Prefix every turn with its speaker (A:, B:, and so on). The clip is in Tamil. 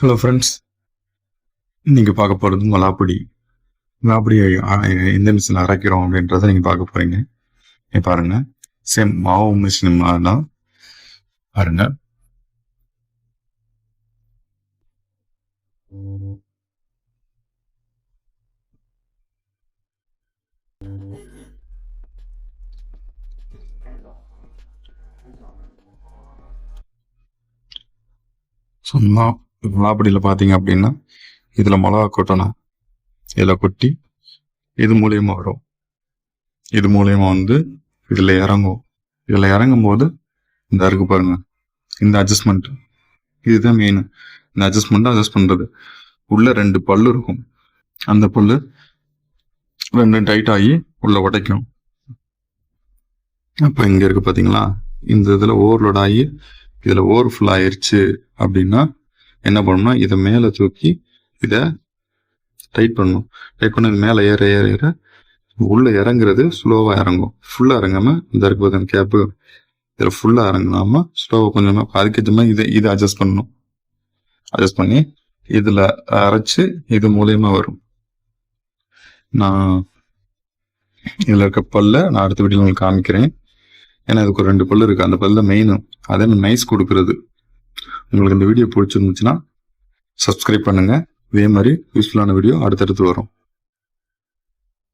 A: ஹலோ ஃப்ரெண்ட்ஸ் நீங்கள் பார்க்க போகிறது மலாப்பொடி. மலாப்பொடி எந்த மிஷினில் அரைக்கிறோம் அப்படின்றத நீங்கள் பார்க்க போகிறீங்க நீ பாருங்க. சேம் மாவு மிஷின் தான். பாருங்க. சும்மா மலாப்படியில் பார்த்தீங்க அப்படின்னா இதில் மிளகா கொட்டணும். இதில் கொட்டி இது மூலியமாக வரும். இது மூலயமா வந்து இதில் இறங்கும். இதில் இறங்கும் போது இந்த இருக்கு பாருங்க இந்த அட்ஜஸ்ட்மெண்ட் இதுதான் மெயின் இந்த அட்ஜஸ்ட்மெண்ட்டை அட்ஜஸ்ட் பண்ணுறது உள்ளே ரெண்டு பல்லு இருக்கும். அந்த பல்லு ரெண்டு டைட் ஆகி உள்ளே உடைக்கும். அப்போ இங்கே இருக்கு பார்த்தீங்களா இந்த இதில் ஓவர்லோட் ஆகி இதில் ஓவர் ஃபுல் ஆயிடுச்சு அப்படின்னா என்ன பண்ணணும்னா இதை மேலே தூக்கி இதை டைட் பண்ணணும். டைட் பண்ண மேலே ஏற ஏற ஏற உள்ளே இறங்குறது ஸ்லோவாக இறங்கும். ஃபுல்லாக இறங்காமல் இந்த இருக்கு கேப்பு இதில் ஃபுல்லாக இறங்காமல் ஸ்லோவாக கொஞ்சமாக அதுக்கேற்ற மாதிரி இதை இதை அட்ஜஸ்ட் பண்ணணும். அட்ஜஸ்ட் பண்ணி இதில் அரைச்சி இது மூலயமா வரும். நான் இதில் இருக்க பல்ல நான் அடுத்த வீடியோ உங்களுக்கு காமிக்கிறேன். ஏன்னா இதுக்கு ஒரு ரெண்டு பல்லு இருக்குது அந்த பல்ல மெயினும் அதே நைஸ் கொடுக்கறது. உங்களுக்கு இந்த வீடியோ பிடிச்சிருந்துச்சுன்னா சப்ஸ்கிரைப் பண்ணுங்கள் இதே மாதிரி யூஸ்ஃபுல்லான வீடியோ அடுத்தடுத்து வரும்.